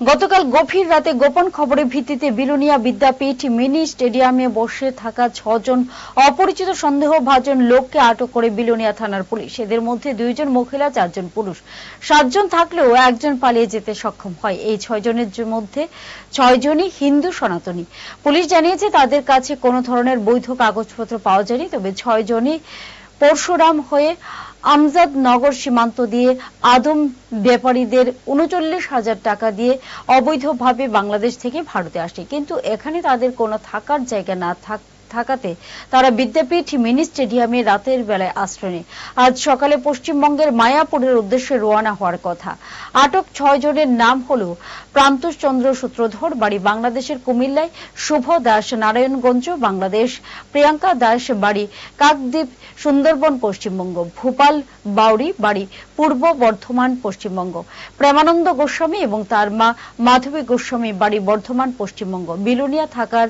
গতকাল গভীর রাতে গোপন খবরের ভিত্তিতে বিলুনিয়া বিদ্যাপীঠ মিনি স্টেডিয়ামে বসে থাকা ছজন অপরিচিত সন্দেহভাজন লোককে আটক করে বিলুনিয়া থানার পুলিশ। এদের মধ্যে দুইজন মহিলা, চারজন পুরুষ। সাতজন থাকলেও একজন পালিয়ে যেতে সক্ষম হয়। এই ছয়জনের মধ্যে ছয়জনই হিন্দু সনাতনী। পুলিশ জানিয়েছে, তাদের কাছে কোনো ধরনের বৈধ কাগজপত্র পাওয়া যায়নি, তবে ছয়জনই পরশুরাম হয়ে আমজাদ নগর সীমান্ত দিয়ে আদম ব্যাপারীদের উনচল্লিশ হাজার টাকা দিয়ে অবৈধভাবে বাংলাদেশ থেকে ভারতে আসে। কিন্তু এখানে তাদের কোনো থাকার জায়গা না থাক- থাকাতে তারা বিদ্যাপীঠ মিনি স্টেডিয়ামে রাতের বেলায় আশ্রয় আজ সকালে পশ্চিমবঙ্গের মায়াপুরের উদ্দেশ্যে রোয়ানা হওয়ার কথা। আটক ছয় জনের নাম হল প্রান্তোষ চন্দ্র সূত্রধর, বাড়ি বাংলাদেশের কুমিল্লায়, শুভ দাস নারায়ণগঞ্জ, বাংলাদেশ, প্রিয়াঙ্কা দাস বাড়ি কাকদ্বীপ, সুন্দরবন, পশ্চিমবঙ্গ, ভূপাল বাউরি বাড়ি পূর্ব বর্ধমান, পশ্চিমবঙ্গ, প্রেমানন্দ গোস্বামী এবং তার মা মাধবী গোস্বামী বাড়ি বর্ধমান, পশ্চিমবঙ্গ। বিলুনিয়া থাকার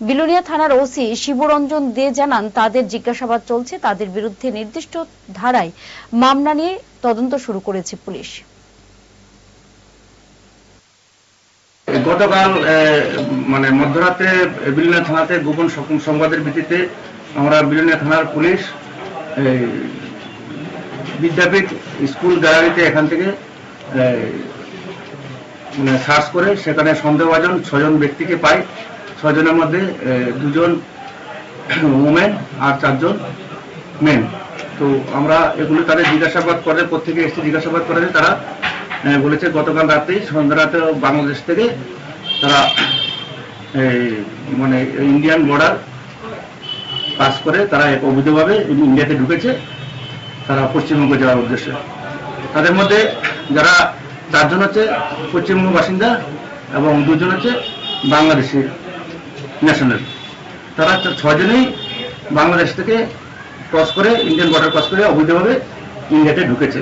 বিলুনিয়া থানার ওসি শিবরঞ্জন দে জানান, তাদের জিজ্ঞাসাবাদ চলছে, তাদের বিরুদ্ধে নির্দিষ্ট ধারায় মামলা নিয়ে তদন্ত শুরু করেছে পুলিশ। গতকাল মানে মধ্যরাতে বিলিনা থানাতে গোপন সংবাদের ভিত্তিতে আমরা বিলিনা থানার পুলিশ বিদ্যাপীঠ স্কুল গ্যালারিতে এখান থেকে মানে সার্চ করে সেখানে সন্দেহভাজন ছজন ব্যক্তিকে পাই। ছজনের মধ্যে দুজন ওমেন আর চারজন মেন তো আমরা এগুলো তাদের জিজ্ঞাসাবাদ করে, প্রত্যেকে এসে জিজ্ঞাসাবাদ করে তারা বলেছে গতকাল রাতেই সন্ধ্যা রাতে বাংলাদেশ থেকে তারা মানে ইন্ডিয়ান বর্ডার পাস করে তারা অবৈধভাবে ইন্ডিয়াতে ঢুকেছে, তারা পশ্চিমবঙ্গ যাওয়ার উদ্দেশ্যে। তাদের মধ্যে যারা চারজন হচ্ছে পশ্চিমবঙ্গ বাসিন্দা এবং দুজন হচ্ছে বাংলাদেশি ন্যাশনাল তারা ছজনেই বাংলাদেশ থেকে ক্রস করে ইন্ডিয়ান বর্ডার ক্রস করে অবৈধভাবে ইন্ডিয়াতে ঢুকেছে।